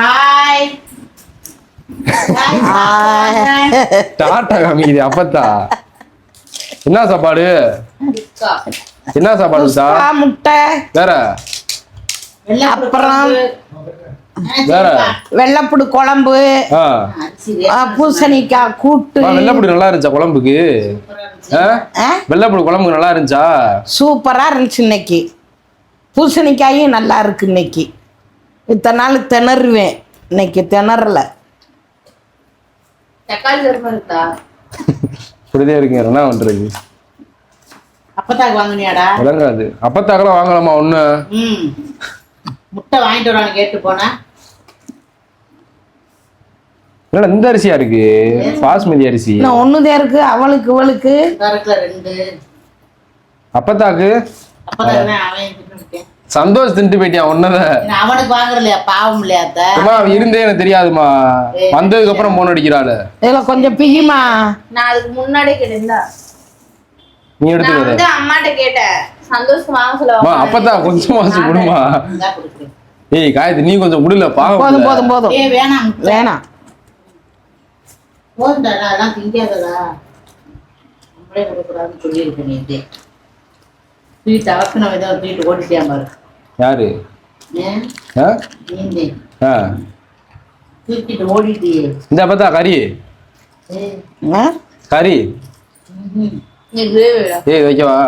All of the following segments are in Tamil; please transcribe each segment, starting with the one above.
ஹாய் டாட்டா காமிக்குது அப்பத்தா. என்ன சாப்பாடு? என்ன சாப்பாடு முட்டை? வேற. அப்புறம்? வேற. வெள்ளைப்புடு குழம்பு. பூசணிக்காய் கூட்டு. வெள்ளைப்பூடி நல்லா இருந்துச்சா குழம்புக்கு? வெள்ளைப்பூடி குழம்பு நல்லா இருந்துச்சா? சூப்பரா இருந்துச்சு இன்னைக்கு. பூசணிக்காயும் நல்லா இருக்கு இன்னைக்கு. இத்தனை நாள் திணறுவேன். இன்னைக்கு திணறல. தக்காளி தருமா இருக்கா? இப்படிதான் இருக்குங்க. என்ன பண்றது? அப்பத்தாக்கு வாங்குனியாடா? விளங்காது அப்பத்தாக்கெல்லாம் வாங்கலாமா ம். முட்டை வாங்கிட்டு வரான்னு கேட்டு போனா. என்னடா இந்த அரிசியா இருக்கு? பாஸ்மதி அரிசி. இன்னும் ஒண்ணுதான் இருக்கு? அவளுக்கு இவளுக்கு. கரெக்ட்ல ரெண்டு. அப்பத்தாக்கு? அப்பதான் அவன் தின்னுட்டேன் சந்தோஷ் தின்ட்டு போயிட்டியான் ஒன்னதான் ஏன்னா அவனுக்கு வாங்குறலையா? பாவம் இல்லையா அத்த? அம்மா அவ இருந்தே எனக்கு தெரியாதுமா. வந்ததுக்கு அப்புறம் போன் அடிக்கிறாள். இதுல கொஞ்சம் பிகிமா. நான் அதுக்கு முன்னாடியே கேட்டேன்ல. நீ நான் வந்து அம்மாட்ட கேட்டேன். சந்தோஷம் வாங்க அம்மா சொல்ல அப்பதான் கொஞ்சம் மாசம் கொடுமா ஏய் காயத்ரி நீ கொஞ்சம் முடியல பாவம் போதும். போதும் போதும். ஏ வேணாம். வேணாம். போதும்டா அதெல்லாம் திங்காதடா நம்மளே கொடுக்குறான்னு சொல்லியிருக்கேன் நேற்று தூக்கிட்டு ஏதோ தூக்கிட்டு பாரு யாரு. தூக்கிட்டு ஓடிட்டியே இந்த அப்பத்தா கறி? கறி ஏய் வைக்கவா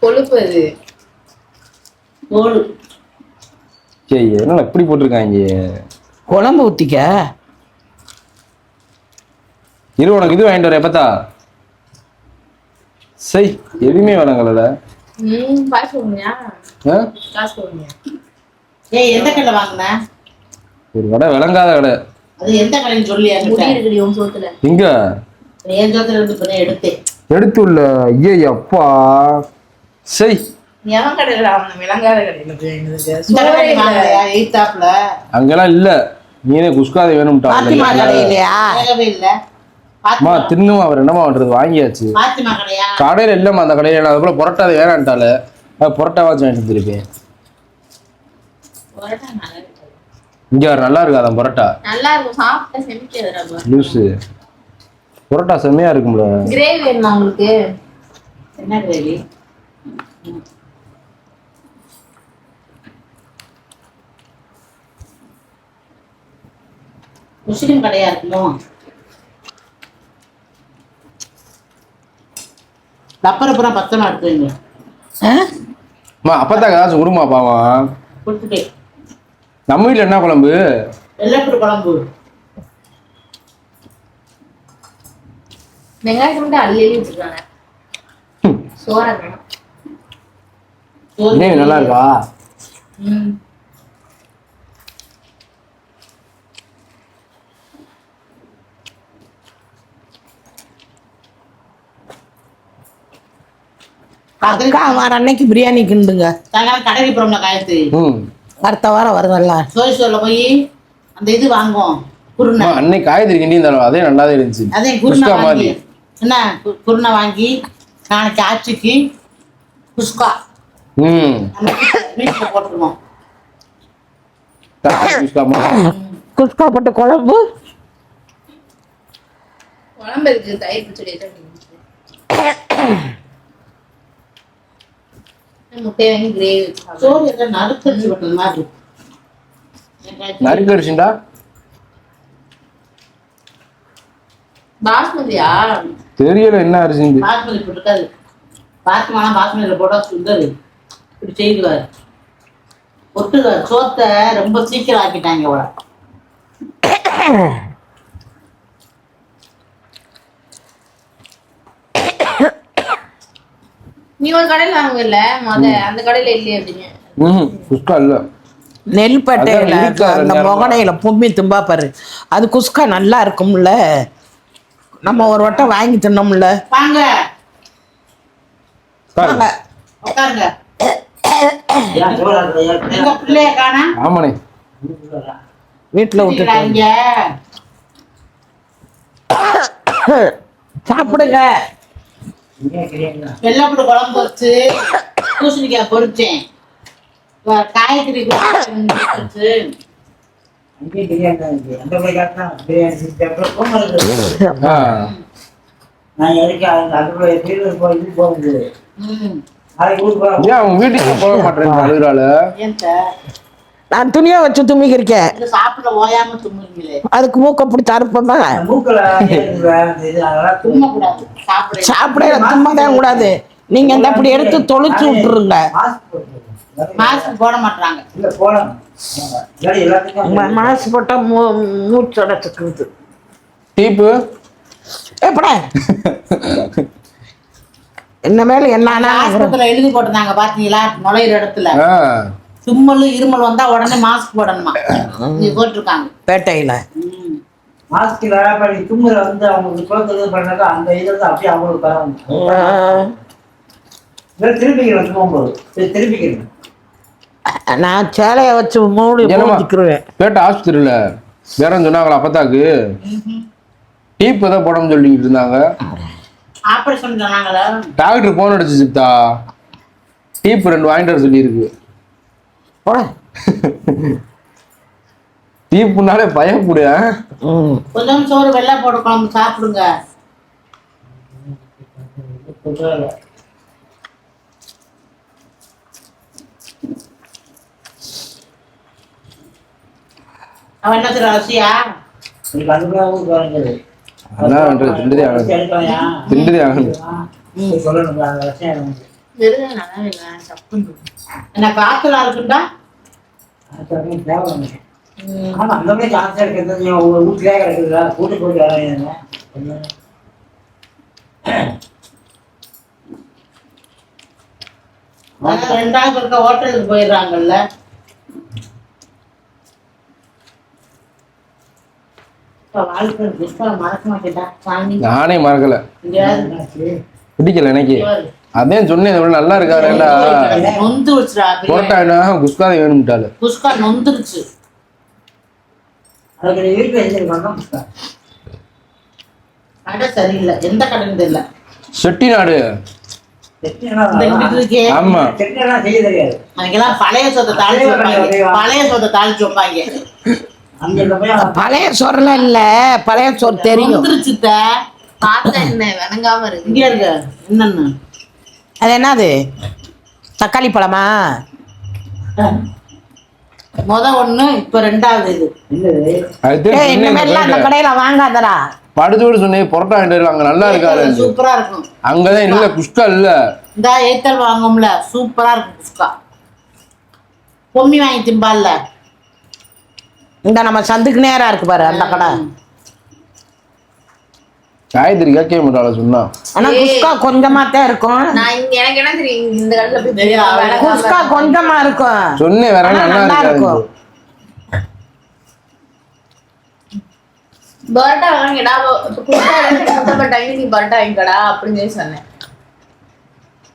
கொழுப்பு அது ஏய் என்ன இப்படி போட்டிருக்காங்க குழம்பு ஊத்திக்க இரு உனக்கு இது வாங்கிட்டு வரேன் எப்பத்தா சரி எதுவுமே வேணாங்கல்ல ம் காசு கொடுங்க ஆ? காசு கொடுங்க ஏய் எந்த கடையில் வாங்கின? ஒரு கடை விளங்காத கடை எடுத்தேன் எடுத்துள்ள. ஐயே அப்பா எயித்தாப்ல அங்கெல்லாம் இல்ல. நீனே குஸ்காதை வேணும்ட்டா பாத்திமா கடையிலையா? வேகவே இல்லை. அம்மா தின்னும் அவர் என்னமா பண்றது? வாங்கியாச்சு. கடையில இல்லம்மா அந்த கடையில நான் அதுபோல புரோட்டா அது வேணான்ட்டால அது புரோட்டாவாச்சும் வாங்கிட்டு வந்திருப்பேன் பரோட்டா நல்லா இருக்கு. இங்க வேற நல்லா இருக்காதான் புரோட்டா? நல்லா இருக்கும். சாப்பிட்டா செமிக்காதுடா லூஸு புரோட்டா செம்மையா இருக்கும்ல. கிரேவி வேணுமா உங்களுக்கு? என்ன கிரேவி? முஸ்லிம் கடையா இருக்குமோ? அப்புறம் பத்தமா எடுத்துவீங்க ஆ? அம்மா அப்பதான் ஏதாச்சும் விடுமா பாவம். நம்ம வீட்ல என்ன குழம்பு? வெள்ளப்பூடு குழம்பு. வெங்காயத்தை மட்டும் அள்ளி அள்ளி வச்சிருக்காங்க. சோறா நல்லா இருக்கா? ம். அக்கா வர அன்னைக்கு பிரியாணி கிண்டுங்க. சாயங்காலம் கடைக்கு போறோம்ல காயத்து. ம். அடுத்த வாரம் வருதல்ல சோய் சொல்ல போய் அந்த இது வாங்குவோம் குருணை. அன்னைக்கு காய்கறி கிண்டி இருந்தாலும் அதே நல்லாவே இருந்துச்சு. அதே குருணை வாங்கி. என்ன? குருணை வாங்கி நாளைக்கு ஆச்சிக்கு குஸ்கா. ம். வீட்டில் போட்டுருவோம். குஸ்கா போட்டு குழம்பு? குழம்பு இருக்கு தயிர் பச்சடி வாங்கி கிரேவி. சோறு எல்லாம் மாதிரி இருக்கு. பாஸ்மதியா? தெரியல என்ன அரிசிந்து பாஸ்மதி இப்படி இருக்காது பாஸ்மாலாம் பாஸ்மதியில் போட்டா சுந்தர் இப்படி செய்துவார் ஒட்டுவார் சோத்தை ரொம்ப சீக்கிரம் ஆக்கிட்டாங்க அவளை நீ ஒரு கடையில வாங்கல மொத அந்த கடையில இல்லையே அப்படிங்க. ம் குஸ்கா இல்ல. நெல்பட்டையில அதான் இருக்கா அந்த ரெண்டு முகடையில பொம்மி தும்பா பாரு. அது குஸ்கா நல்லா இருக்கும்ல. நம்ம ஒரு வட்டம் வாங்கி தின்னோம்ல. வாங்க. உட்காரு. உட்காருங்க. எங்க பிள்ளைய காணா? ஆமாண்ணே. வீட்டுல விட்டுட்டு இங்க. சாப்பிடுங்க. வெள்ளப்பூடு குழம்பு வச்சு பூசணிக்காய் கோமல் இருக்கு. ஆ. நான் எதுக்கு அதுக்குள்ள திருவள்ளூர் போய் இது போகுது ம். நாளைக்கு வீட்டுக்கு போக மாட்டேன் அழுகுறாள்? நான் துணியை வச்சு தும்முறீங்களே அதுக்கு மூக்க தும்மா தும்மக்கூடாது. சாப்பிட சாப்பிட தும்மதான் கூடாது. நீங்க இந்த அப்படி எடுத்து தொளிச்சு விட்டுருங்க. மாசு போட்டா மூ மூச்சு அடைச்சிக்கிறது டீப்பு. எப்படா என்ன மேல என்ன எழுதி போட்டிருந்தாங்க பாத்தீங்களா? நுழையிற இடத்துல. தும்மல் இருமல் வந்தா உடனே மாஸ்க் போடணுமா? நீ போட்டிருக்காங்க. பேட்டையில. ம். மாஸ்க் பண்ணி தும்முற வந்து அவங்களுக்கு குழந்தை பண்ணாக்கா அந்த இதுல இருந்து அப்படியே அவங்களுக்கு பரவும் திருப்பிக்கிறோம் போகும்போது. சரி, திருப்பிக்கிறோம் நான் சேலைய வச்சு? மூடிக்கிருவேன். பேட்ட ஆஸ்பத்திரியில் வேற சொன்னாங்களா அப்பத்தாக்கு? டீப் தான் போடணும்னு சொல்லிக்கிட்டு இருந்தாங்க. டாக்டர் போன் அடிச்சு சித்தா. டீப் ரெண்டு வாங்கிட்டு வர சொல்லியிருக்கு. போட. டீப்புனாலே பயப்படு கொஞ்சம் சோறு வெள்ளை போட்டு குழம்பு சாப்பிடுங்க. அவன் என்ன சொல்ற ரசியா? என்ன காத்துல இருக்குண்டா அது அப்படியே தேவை ஆமா அந்த மாதிரி சான்ஸ் இருக்கிறது நீ உங்க வீட்டுலயே கிடக்குதுல கூட்டு போட்டு வராங்க ரெண்டாவது இருக்க ஹோட்டலுக்கு போயிடுறாங்கல்ல. நானே மறக்கல. பிடிக்கல எனக்கு அதான் சொன்னேன் விட நல்லா இருக்காருடா நொந்து வச்சுடா புரோட்டா என்ன குஸ்காதை வேணும்ட்டாரு. குஸ்கா நொந்துருச்சு. நீ வீட்டுல கடை சரியில்லை எந்த தெரியல. செட்டிநாடு. ஆமா. பழைய சொத்தை தாளிச்சு பழைய சொத்தை தாளிச்சு வைப்பாங்க. பழைய சோறுலாம் இல்ல பழைய சோறு தெரியும். நொந்துருச்சு த. பார்த்தா என்ன விளங்காம இருக்கு. இங்கே இருக்கு என்னன்னு? அது என்னது? தக்காளி பழமா? முத ஒண்ணு இப்ப ரெண்டாவது இது. மாதிரிலாம் அந்த கடையில வாங்காதடா. படுத்தோடு சொன்னேன் புரோட்டா வாங்கிட்டு வரல, அங்க நல்லா இருக்காரு சூப்பரா இருக்கும். அங்கதான் இல்ல குஸ்கா இல்ல. இந்த ஏத்தல் வாங்கும்ல சூப்பரா இருக்கும் குஸ்கா. பொம்மி வாங்கி திம்பால்ல. இந்த நம்ம சந்துக்கு நேரா இருக்கு பாரு அந்த கடை. காயத்ரி கேட்க மாட்டாள சொன்னா? ஆனா குஸ்கா கொஞ்சமா தான் இருக்கும். நான் இங்க எனக்கு என்ன தெரியும்? இந்த கடையில போய் குஸ்கா கொஞ்சமா இருக்கும். சொன்னேன் வேற நல்லா இருக்கும். பரோட்டா வாங்கிடா முத்தப்பட்டாங்க நீ பரோட்டா வாங்கிக்கடா அப்படின்னு சொல்லி சொன்னேன்.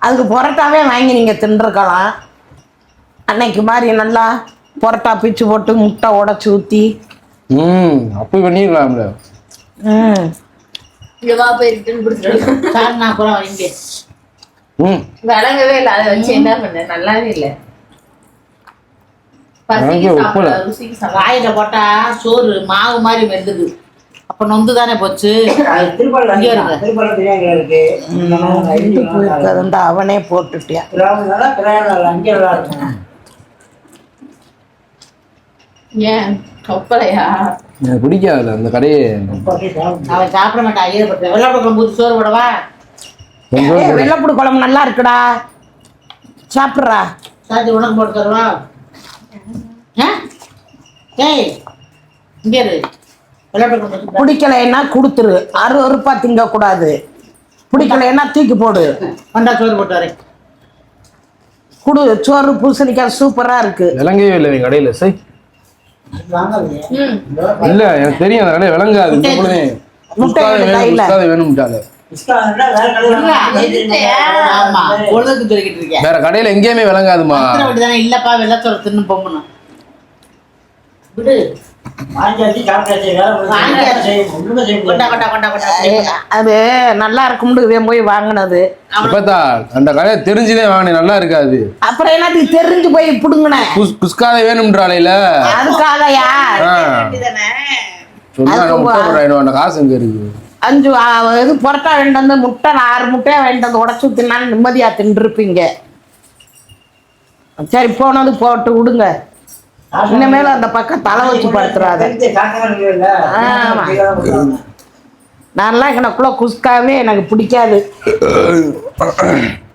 அதுக்கு பரோட்டாவே வாங்கி நீங்க தின்றுக்கலாம் அன்னைக்கு மாதிரி நல்லா பரோட்டா பிச்சு போட்டு முட்டை உடைச்சு ஊத்தி. ம் அப்படி பண்ணிடலாம்ல ம். இங்க வா போய் ரிட்டர்ன் கொடுத்துட்டு சார் நான் அப்புறம் வாங்கி ம். விளங்கவே இல்லை. அதை வச்சு என்ன பண்ண? நல்லாவே இல்லை. வாயில போட்டா சோறு மாவு மாதிரி மெல்லுது அப்ப நொந்து தானே போச்சு? அவனே போட்டுட்டியா? ஏன்? ஒப்பலையா எனக்கு பிடிக்காதுல்ல அந்த கடையே. அவன் சாப்பிட மாட்டான் ஈரப்பட்ட வெள்ளாப்பக்கம் ஊற்றி சோறு போடவா? வெள்ளைப்பூடு குழம்பு நல்லா இருக்குடா. சாப்பிட்றா. சாத்தி உனக்கு போட்டு தருவா? ஆ? ஏய் இங்கே இரு. பிடிக்கலைன்னா கொடுத்துரு. அரு அறுப்பா திங்க கூடாது பிடிக்கலைன்னா தூக்கி போடு. வந்தா சோறு போட்டு வரேன். குடு சோறு பூசணிக்காய் சூப்பரா இருக்கு. விளங்கவே இல்லை என் கடையில சை. இல்ல எனக்கு தெரியும் அந்த கடை விளங்காது இந்த பொழுது வேற கடையில எங்கேயுமே விளங்காதுமா. இல்லப்பா வெள்ளச்சோறு தின்னு போகணும் விடு. அது நல்லா இருக்கும்னு இவன் போய் வாங்கினது. அந்த கடையை தெரிஞ்சுதான் வாங்கினேன் நல்லா இருக்காது. அப்புறம் என்னத்துக்கு தெரிஞ்சு போய் பிடுங்கினேன் குஸ் குஸ்காத வேணும்ன்றாலையில அதுக்காகயா? ஆ. வேண்டியதானே சொன்னா அதுக்கு முட்டை வா- போடுறேன் அந்த காசு இங்க இருக்கு? அஞ்சு இது புரட்டா வேண்டு வந்து முட்டை ஆறு முட்டையா வேண்டு வந்து உடச்சு ஊத்தினாலும் நிம்மதியா தின்றுப்பீங்க. சரி போனது போட்டு விடுங்க இனிமேல் அந்த பக்கம் தலை வச்சு படுத்துறாத? ஆமா. நான்லாம் எனக்குள்ள குஸ்காவே எனக்கு பிடிக்காது